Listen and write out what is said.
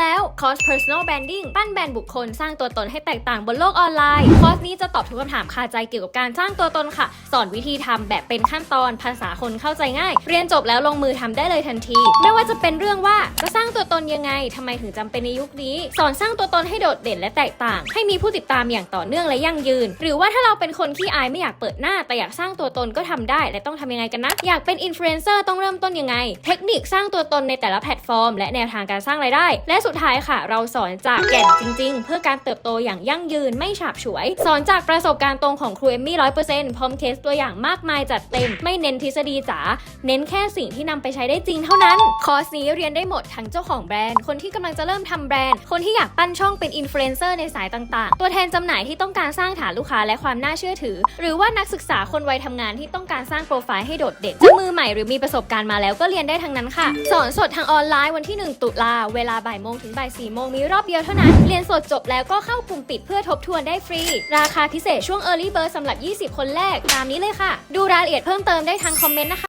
แล้วคอร์ส personal branding ปั้นแบรนด์บุคคลสร้างตัวตนให้แตกต่างบนโลกออนไลน์ คอร์สนี้จะตอบทุกคำถามคาใจเกี่ยวกับการสร้างตัวตนค่ะ สอนวิธีทำแบบเป็นขั้นตอนภาษาคนเข้าใจง่าย เรียนจบแล้วลงมือทำได้เลยทันที ไม่ว่าจะเป็นเรื่องว่าจะสร้างตัวตนยังไงทำไมถึงจำเป็นในยุคนี้ สอนสร้างตัวตนให้โดดเด่นและแตกต่าง ให้มีผู้ติดตามอย่างต่อเนื่องและยั่งยืน หรือว่าถ้าเราเป็นคนขี้อายไม่อยากเปิดหน้า แต่อยากสร้างตัวตนก็ทำได้ และต้องทำยังไงกันนะ อยากเป็นอินฟลูเอนเซอร์ต้องเริ่มต้นยังไง เทคนิคสร้างตัวตนในแต่ละแพลตฟอร์ม และแนวทางการสร้างรายได้ และสุดท้ายค่ะ เราสอนจากแก่นจริง ๆ เพื่อการเติบโตอย่างยั่งยืนไม่ฉาบฉวย สอนจากประสบการณ์ตรงของครูเอมมี่ร้อยเปอร์เซ็นต์พร้อมเคสตัวอย่างมากมายจัดเต็ม ไม่เน้นทฤษฎีจ๋าเน้นแค่สิ่งที่นำไปใช้ได้จริงเท่านั้น คอร์สนี้เรียนได้หมดทั้งเจ้าของแบรนด์ คนที่กำลังจะเริ่มทำแบรนด์ คนที่อยากปั้นช่องเป็นอินฟลูเอนเซอร์ในสายต่างๆ ตัวแทนจำหน่ายที่ต้องการสร้างฐานลูกค้าและความน่าเชื่อถือ หรือว่านักศึกษาคนวัยทำงานที่ต้องการสร้างโปรไฟล์ให้โดดเด่นจะมือใหม่หรือมีประสบการณ์มาแล้วก็เรียนได้ทั้งนั้นค่ะ สอนสดทางออนไลน์วันที่ 1 ตุลาเวลาบ่ายโมงถึงบ่ายสี่โมงมีรอบเดียวเท่านั้น เรียนสดจบแล้วก็เข้ากลุ่มปิดเพื่อทบทวนได้ฟรี ราคาพิเศษช่วง Early Bird สำหรับ 20 คนแรกตามนี้เลยค่ะ ดูรายละเอียดเพิ่มเติมได้ทางคอมเมนต์นะคะ